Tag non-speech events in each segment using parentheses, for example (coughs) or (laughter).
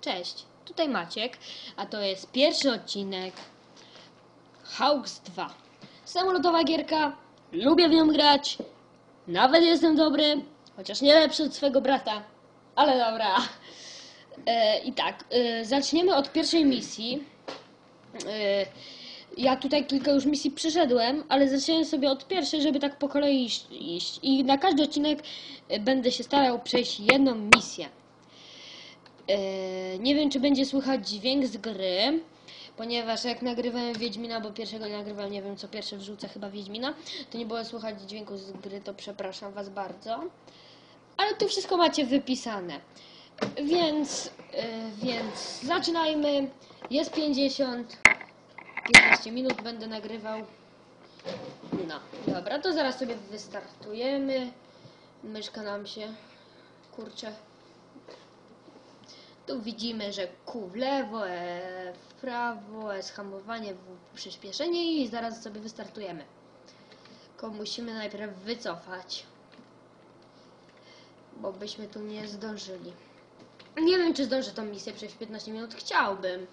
Cześć, tutaj Maciek, a to jest pierwszy odcinek Hawks 2. Samolotowa gierka, lubię w nią grać, nawet jestem dobry, chociaż nie lepszy od swego brata, ale dobra. E, I tak, e, zaczniemy od pierwszej misji. E, ja tutaj kilka już misji przeszedłem, ale zacząłem sobie od pierwszej, żeby tak po kolei iść. I na każdy odcinek będę się starał przejść jedną misję. E, nie wiem, czy będzie słychać dźwięk z gry, ponieważ jak nagrywałem Wiedźmina, bo pierwszego nagrywałem, nie wiem co pierwsze wrzucę, chyba Wiedźmina, to nie było słychać dźwięku z gry, to przepraszam Was bardzo. Ale tu wszystko macie wypisane. Więc, e, więc zaczynajmy. Jest 50. 15 minut będę nagrywał. No, dobra, to zaraz sobie wystartujemy. Myszka nam się, kurczę. Tu widzimy, że Q w lewo, E w prawo, S hamowanie, W przyspieszenie i zaraz sobie wystartujemy. Tylko musimy najpierw wycofać. Bo byśmy tu nie zdążyli. Nie wiem, czy zdążę tą misję przejść w 15 minut. Chciałbym.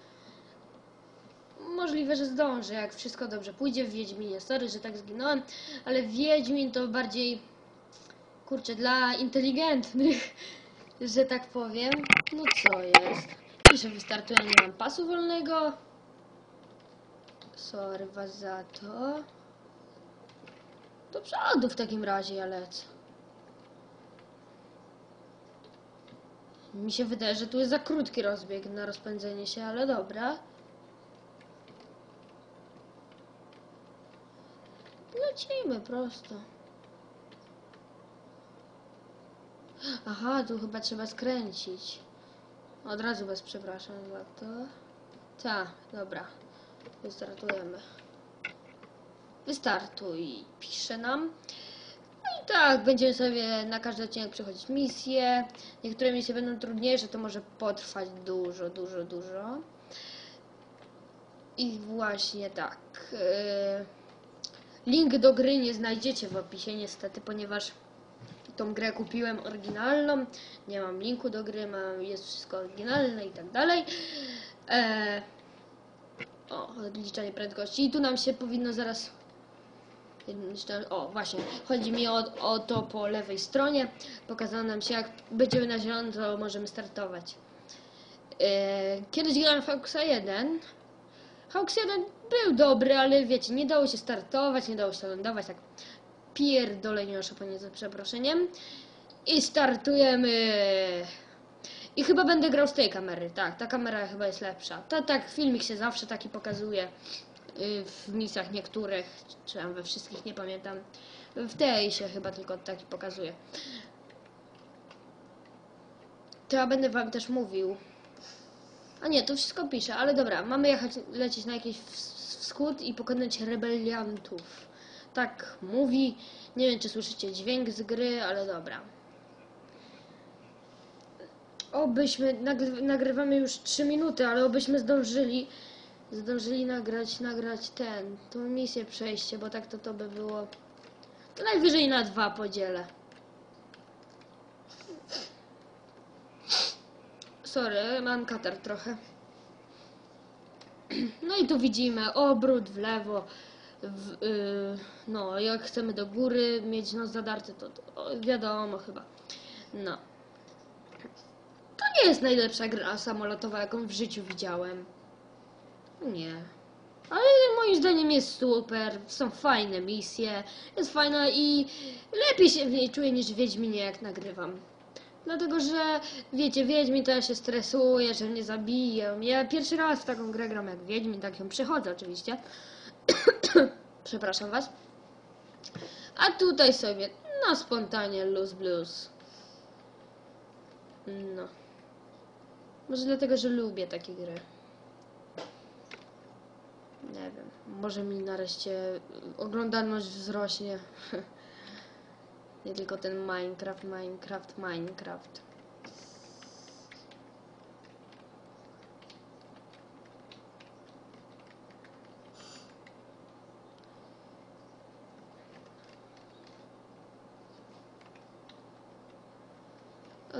Możliwe, że zdążę, jak wszystko dobrze pójdzie w Wiedźminie. Sorry, że tak zginąłem, ale Wiedźmin to bardziej, kurczę, dla inteligentnych, (laughs) że tak powiem. No co jest? Pisze, wystartuje, nie mam pasu wolnego. Sorry was za to. Do przodu w takim razie ja lecę. Mi się wydaje, że tu jest za krótki rozbieg na rozpędzenie się, ale dobra. Lecimy prosto. Aha, tu chyba trzeba skręcić. Od razu bez przepraszam za to. Ta, dobra. Wystartujemy. Wystartuj, pisze nam. No i tak, będziemy sobie na każdy odcinek przechodzić misje. Niektóre misje będą trudniejsze, to może potrwać dużo, dużo, dużo. I właśnie tak. Yy, Link do gry nie znajdziecie w opisie niestety, ponieważ tą grę kupiłem oryginalną. Nie mam linku do gry, mam, jest wszystko oryginalne i tak dalej. E, o, odliczanie prędkości. I tu nam się powinno zaraz. O, właśnie. Chodzi mi o, o to po lewej stronie. Pokazało nam się, jak będziemy na zielono, to możemy startować. E, kiedyś grałem w Hawksa 1. Hawks 1 był dobry, ale wiecie, nie dało się startować, nie dało się lądować, tak pierdoleniosza, panie za przeproszeniem. I startujemy. I chyba będę grał z tej kamery, tak, ta kamera chyba jest lepsza. To tak, filmik się zawsze taki pokazuje y, w misjach niektórych, czy we wszystkich, nie pamiętam. W tej się chyba tylko taki pokazuje. To ja będę wam też mówił, a nie, to wszystko pisze, ale dobra, mamy jechać, lecieć na jakiś ws- wschód i pokonać rebeliantów. Tak mówi. Nie wiem, czy słyszycie dźwięk z gry, ale dobra. Obyśmy, nagry, nagrywamy już 3 minuty, ale obyśmy zdążyli, zdążyli nagrać, nagrać ten, tą misję przejście, bo tak to to by było, to najwyżej na dwa podzielę. Sorry, mam katar trochę. (clears throat) No i tu widzimy obrót w lewo. W, y, no, jak chcemy do góry mieć nos zadarty, to, to wiadomo chyba. No. To nie jest najlepsza gra samolotowa, jaką w życiu widziałem. Nie. Ale moim zdaniem jest super, są fajne misje, jest fajna i lepiej się w niej czuję niż w Wiedźminie jak nagrywam. Dlatego, że wiecie, Wiedźmin to ja się stresuje, że mnie zabiją. Ja pierwszy raz w taką grę gram jak Wiedźmin, tak ją przechodzę oczywiście. (coughs) Przepraszam was. A tutaj sobie na spontanie luz blues. No. Może dlatego, że lubię takie gry. Nie wiem. Może mi nareszcie oglądalność wzrośnie. (laughs) Nie tylko ten Minecraft, Minecraft, Minecraft.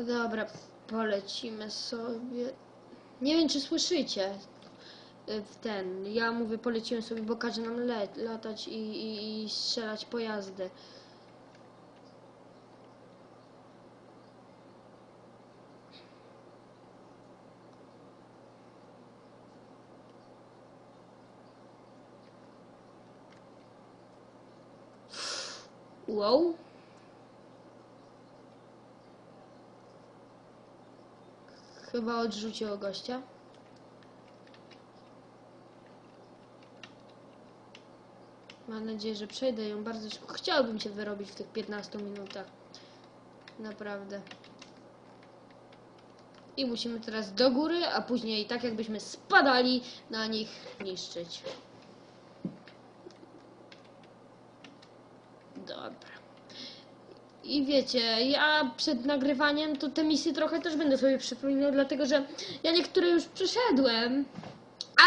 Dobra, polecimy sobie. Nie wiem, czy słyszycie y, w ten. Ja mówię, poleciłem sobie, bo każe nam latać i, i, i strzelać pojazdy. Wow. Chyba odrzuciło gościa. Mam nadzieję, że przejdę ją bardzo szybko. Chciałbym się wyrobić w tych 15 minutach. Naprawdę. I musimy teraz do góry, a później tak jakbyśmy spadali na nich niszczyć. Dobra. I wiecie, ja przed nagrywaniem to te misje trochę też będę sobie przypominał, dlatego że ja niektóre już przeszedłem,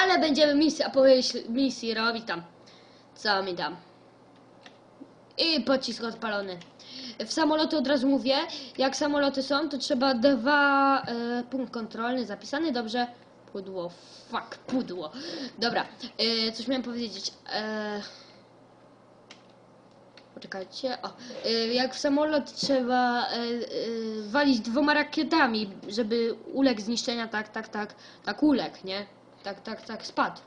ale będziemy misję, po myśl- misji robić tam. Co mi tam? I pocisk odpalony. W samoloty od razu mówię, jak samoloty są, to trzeba dwa e, punkt kontrolny zapisany, dobrze? Pudło, fuck, pudło. Dobra, e, coś miałem powiedzieć. E, Poczekajcie. O, y, jak w samolot trzeba y, y, walić dwoma rakietami, żeby uległ zniszczenia, tak, tak, tak, tak uległ, nie? Tak, tak, tak, spadł.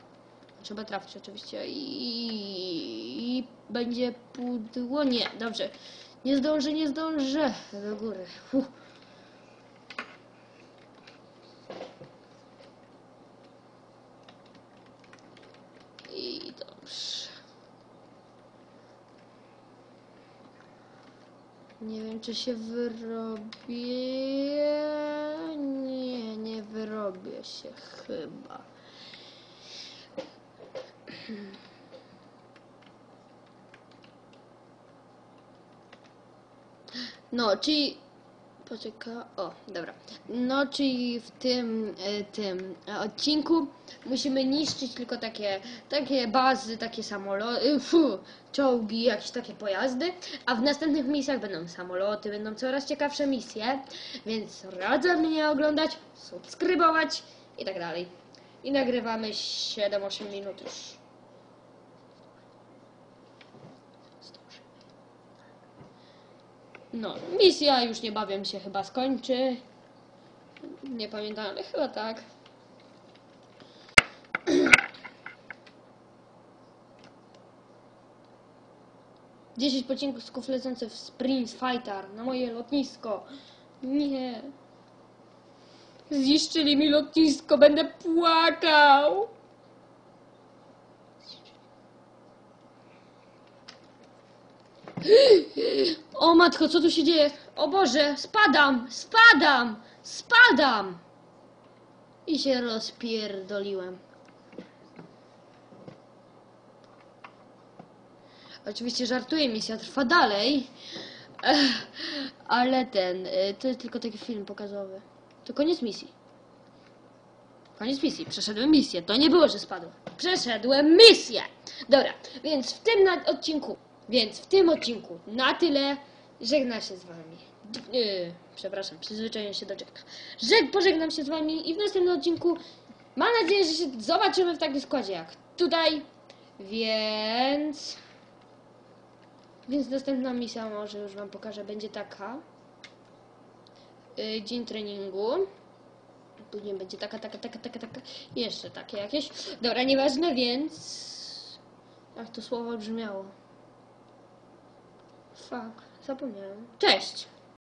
Trzeba trafić oczywiście i, i będzie pudło. Nie, dobrze. Nie zdążę, nie zdążę. Do góry. Fuh. I dobrze. Nie wiem, czy się wyrobię. Nie, nie wyrobię się chyba. No, czyli. Poczekaj. O, dobra. No, czyli w tym, e, tym e, odcinku musimy niszczyć tylko takie, takie bazy, takie samoloty, fu, czołgi, jakieś takie pojazdy, a w następnych misjach będą samoloty, będą coraz ciekawsze misje, więc radzę mnie oglądać, subskrybować i tak dalej. I nagrywamy 7-8 minut już. No, misja już niebawem się chyba skończy. Nie pamiętam, ale chyba tak. (clears throat) Dziesięć pocisków lecących w Sprint Fighter na moje lotnisko. Nie. Zniszczyli mi lotnisko, będę płakał. O matko, co tu się dzieje? O Boże, spadam, spadam, spadam! I się rozpierdoliłem. Oczywiście żartuję, misja trwa dalej. Ale ten, y, to jest tylko taki film pokazowy. To koniec misji. Koniec misji. Przeszedłem misję. To nie było, że spadłem. Przeszedłem misję. Dobra, więc w tym odcinku, więc w tym odcinku na tyle. Żegna się z wami. Yy, przepraszam, przyzwyczaiłem się do czeka. Żeg, pożegnam się z wami i w następnym odcinku mam nadzieję, że się zobaczymy w takim składzie jak tutaj. Więc... Więc następna misja może już wam pokażę, będzie taka. Yy, dzień treningu. Później będzie taka, taka, taka, taka, taka. Jeszcze takie jakieś. Dobra, nieważne, więc. Jak to słowo brzmiało? Fuck, zapomniałem. Cześć!